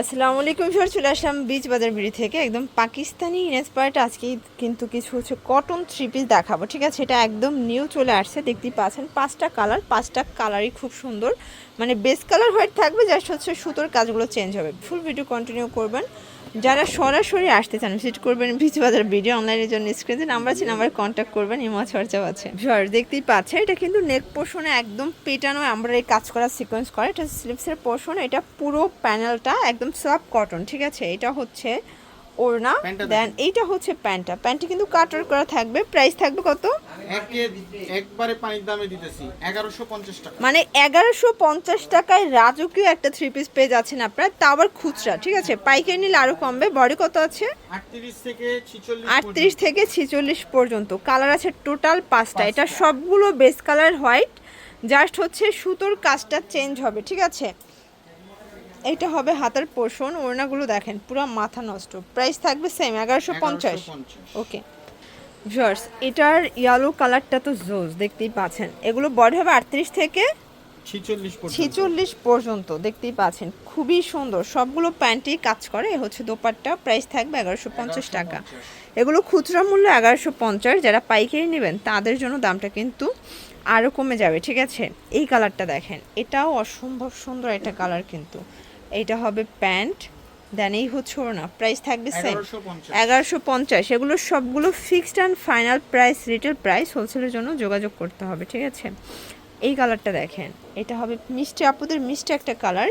আসসালামু আলাইকুম সর চলে আসলাম বীজ বাজার বিড়ি থেকে। একদম পাকিস্তানি ইনস্পায়ার্ড, আজকে কিন্তু কিছু হচ্ছে কটন থ্রি পিস দেখাবো, ঠিক আছে? এটা একদম নিউ চলে আসছে, দেখতেই পাচ্ছেন, পাঁচটা কালার পাঁচটা কালারই খুব সুন্দর। মানে বেস কালার হোয়াইট থাকবে জাস্ট হচ্ছে সুতোর কাজগুলো চেঞ্জ হবে। ফুল ভিডিও কন্টিনিউ করবেন। যারা সরাসরি আসতে চান ভিজিট করবেন বিচ বাজার ভিডিও অনলাইনের জন্য স্ক্রিনে নাম্বার আছে নাম্বারে কন্ট্যাক্ট করবেন, ইমা চর্চাও আছে। ভিউয়ার দেখতেই পাচ্ছে এটা কিন্তু নেক পোর্শনে একদম পেটানো, আমরা এই কাজ করার সিকোয়েন্স করে, এটা স্লিপসের পোর্শন এটা পুরো প্যানেলটা একদম সফট কটন ঠিক আছে? এটা হচ্ছে ওড়না দেন এইটা হচ্ছে প্যান্টটা। প্যান্টটি কিন্তু কাটার করা থাকবে প্রাইস থাকবে কত? একবারে পানির দামে দিতেছি এগারোশো পঞ্চাশ টাকা। মানে এগারোশো পঞ্চাশ টাকায় রাজকীয় একটা থ্রি পিস পেয়ে যাচ্ছেন আপনারা তা আবার খুচরা ঠিক আছে? পাইকারি নিলে আরও কমবে বডি কত আছে? আটত্রিশ থেকে ছিচল্লিশ আটত্রিশ থেকে ছিচল্লিশ পর্যন্ত কালার আছে টোটাল পাঁচটা এটা সবগুলো বেস কালার হোয়াইট জাস্ট হচ্ছে সুতোর কাজটা চেঞ্জ হবে ঠিক আছে? এটা হবে হাতার পোষণ ওড়নাগুলো দেখেন পুরো মাথা নষ্ট। প্রাইস থাকবে সেম এগারোশো পঞ্চাশ। ওকে ভিউয়ার্স এটার ইয়েলো কালারটা তো জোজ দেখতেই পাচ্ছেন। এগুলো বডি হবে আটত্রিশ থেকে ছিচল্লিশ পর্যন্ত। দেখতেই পাচ্ছেন। খুবই সুন্দর। সবগুলো প্যান্টই কাজ করে হচ্ছে দোপাট্টা। প্রাইস থাকবে এগারোশো পঞ্চাশ টাকা। এগুলো খুচরা মূল্য এগারোশো পঞ্চাশ। যারা পাইকারি নেবেন তাদের জন্য দামটা কিন্তু আরও কমে যাবে ঠিক আছে? এই কালারটা দেখেন এটাও অসম্ভব সুন্দর একটা কালার কিন্তু। এইটা হবে প্যান্ট দেন এই হচ্ছে ওড়না প্রাইস থাকবে সেম এগারোশো পঞ্চাশ। এগুলো সবগুলো fixed and final price retail price হোলসেলের জন্য যোগাযোগ করতে হবে ঠিক আছে? এই কালারটা দেখেন এটা হবে মিষ্টি আপুদের মিষ্টি একটা কালার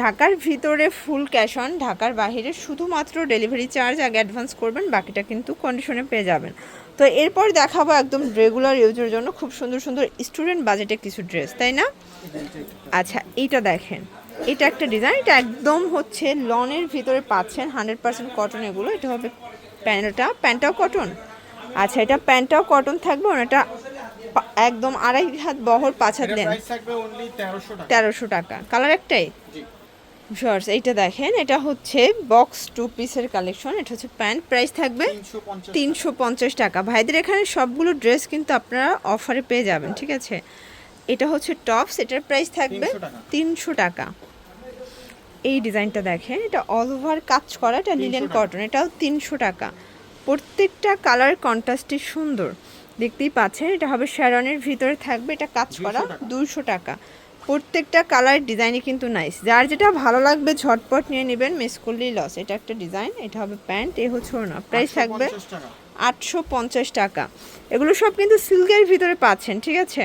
ঢাকার ভিতরে ফুল ক্যাশ অন ঢাকার বাইরে শুধুমাত্র ডেলিভারি চার্জ আগে অ্যাডভান্স করবেন বাকিটা কিন্তু কন্ডিশনে পেয়ে যাবেন। তো এরপর দেখাবো একদম রেগুলার ইউজের জন্য খুব সুন্দর সুন্দর স্টুডেন্ট বাজেটে কিছু ড্রেস তাই না? আচ্ছা এইটা দেখেন। এটা একটা ডিজাইন এটা একদম হচ্ছে লনের ভিতরে পাচ্ছেন হান্ড্রেড পার্সেন্ট কটন এগুলো এটা হবে প্যান্টটা। প্যান্টটাও কটন আচ্ছা এটা প্যান্টটাও কটন থাকবে ওনাটা একদম আড়াই হাত বহর পাঁচ হাত অনলি তেরোশো টাকা। কালার একটাই? শর্টস এইটা দেখেন এটা হচ্ছে বক্স টু পিসের কালেকশন এটা হচ্ছে প্যান্ট প্রাইস থাকবে তিনশো পঞ্চাশ টাকা। ভাইদের এখানে সবগুলো ড্রেস কিন্তু আপনারা অফারে পেয়ে যাবেন ঠিক আছে? এটা হচ্ছে টপস এটার প্রাইস থাকবে তিনশো টাকা। এই ডিজাইনটা দেখেন এটা অল ওভার কাজ করা এটা 300 লিলেন টাকা। কটন এটাও তিনশো টাকা। প্রত্যেকটা কালার কন্ট্রাস্টই সুন্দর। দেখতেই পাচ্ছেন এটা হবে শ্যারনের ভিতরে থাকবে এটা কাজ করা দুশো টাকা। প্রত্যেকটা কালার ডিজাইনই কিন্তু নাইস যার যেটা ভালো লাগবে ঝটপট নিয়ে নেবেন মিস করলেই লস এটা একটা ডিজাইন এটা হবে প্যান্ট এ হচ্ছে না প্রাইস থাকবে আটশো পঞ্চাশ টাকা। এগুলো সব কিন্তু সিল্কের ভিতরে পাচ্ছেন ঠিক আছে?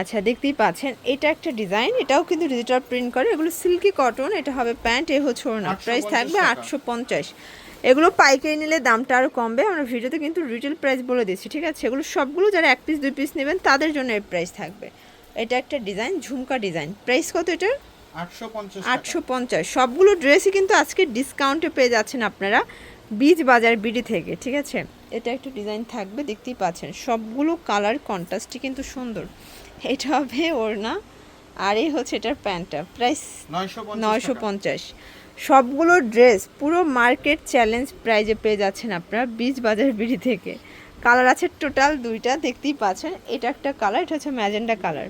আচ্ছা দেখতেই পাচ্ছেন এটা একটা ডিজাইন এটাও কিন্তু ডিজিটাল প্রিন্ট করে এগুলো সিল্কি কটন এটা হবে প্যান্ট এ হচ্ছে ওড়না 850 প্রাইস থাকবে আটশো পঞ্চাশ। এগুলো পাইকারি নিলে দামটা আরও কমবে আমরা ভিডিওতে কিন্তু রিটেল প্রাইস বলে দিচ্ছি ঠিক আছে? এগুলো সবগুলো যারা এক পিস দুই পিস নেবেন তাদের জন্য এই প্রাইস থাকবে। এটা একটা ডিজাইন ঝুমকা ডিজাইন। প্রাইস কত এটার? আটশো পঞ্চাশ আটশো পঞ্চাশ। সবগুলো ড্রেসই কিন্তু আজকে ডিসকাউন্টে পেয়ে যাচ্ছেন আপনারা বীজ বাজার বিডি থেকে ঠিক আছে? এটা একটা ডিজাইন থাকবে দেখতেই পাচ্ছেন। সবগুলো কালার কন্ট্রাস্টই কিন্তু সুন্দর। এটা হবে ওড়না আর এই হচ্ছে এটার প্যান্টটা। প্রাইস নয়শো পঞ্চাশ সবগুলো ড্রেস পুরো মার্কেট চ্যালেঞ্জ প্রাইজে পেয়ে যাচ্ছেন আপনারা বীজ বাজার বিড়ি থেকে। কালার আছে টোটাল দুইটা দেখতেই পাচ্ছেন। এটা একটা কালার এটা হচ্ছে ম্যাজেন্ডা কালার।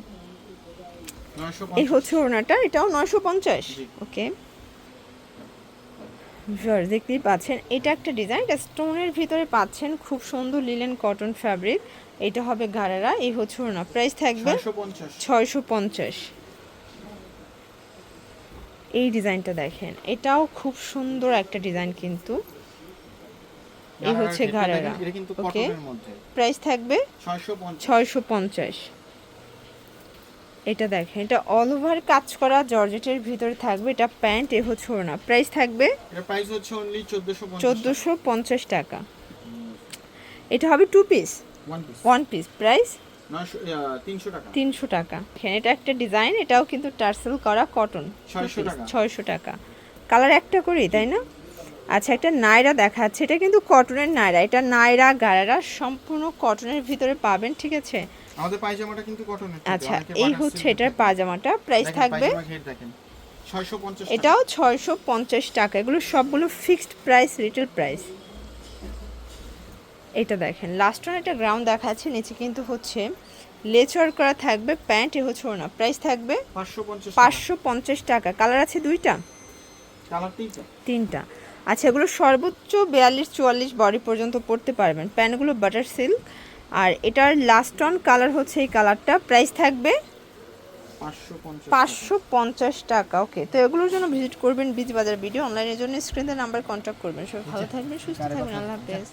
এই হচ্ছে ওড়নাটা এটাও নয়শো পঞ্চাশ। ওকে। ভিউয়ার্স দেখতেই পাচ্ছেন এটা একটা ডিজাইন এটা স্টোনের ভিতরে পাচ্ছেন খুব সুন্দর লিলেন কটন ফ্যাব্রিক। এটা হবে গাড়ারা এই হচ্ছে ওড়না। প্রাইস থাকবে ছয়শো পঞ্চাশ। এই ডিজাইনটা দেখেন এটাও খুব সুন্দর একটা ডিজাইন কিন্তু। এই হচ্ছে ঘাড়েরা ওকে। প্রাইস থাকবে ছয়শো পঞ্চাশ। এটা দেখেন এটা অল ওভার কাজ করা জর্জেটের ভিতরে থাকবে এটা প্যান্ট এ হচ্ছে ওড়না। প্রাইস থাকবে প্রাইস হচ্ছে অনলি চোদ্দশো চোদ্দোশো পঞ্চাশ টাকা। এটা হবে two piece one piece price তিনশো টাকা। এটা একটা ডিজাইন এটাও কিন্তু টার্সেল করা কটন 600 ছয়শো টাকা। কালার একটা করেই তাই না? আচ্ছা একটা নায়রা দেখাচ্ছে। এটা কিন্তু কটনের নায়রা। এটা নায়রা গারারা সম্পূর্ণ কটনের ভিতরে পাবেন ঠিক আছে? আমাদের পায়জামাটা কিন্তু কটনের আচ্ছা এই হচ্ছে এটার পায়জামাটা প্রাইস থাকবে এটাও ছয়শো পঞ্চাশ টাকা এগুলো সবগুলো ফিক্সড প্রাইস রিটেল প্রাইস এটা দেখেন লাস্ট ওয়ান একটা গ্রাউন্ড দেখাচ্ছে নিচে কিন্তু হচ্ছে লেচর করা থাকবে প্যান্ট এ হচ্ছে ওড়না প্রাইস থাকবে পাঁচশো পঞ্চাশ টাকা। কালার আছে দুইটা? তিনটা। আচ্ছা এগুলো সর্বোচ্চ বিয়াল্লিশ চুয়াল্লিশ বডি পর্যন্ত পড়তে পারবেন প্যান্টগুলো বাটার সিল্ক আর এটার লাস্ট অন কালার হচ্ছে এই কালারটা প্রাইস থাকবে পাঁচশো পঞ্চাশ টাকা। ওকে তো এগুলোর জন্য ভিজিট করবেন বিচ বাজার ভিডিও অনলাইনের জন্য স্ক্রিনে নাম্বার কন্ট্যাক্ট করবেন। সবাই ভালো থাকবেন সুস্থ থাকবেন আল্লাহ হাফেজ।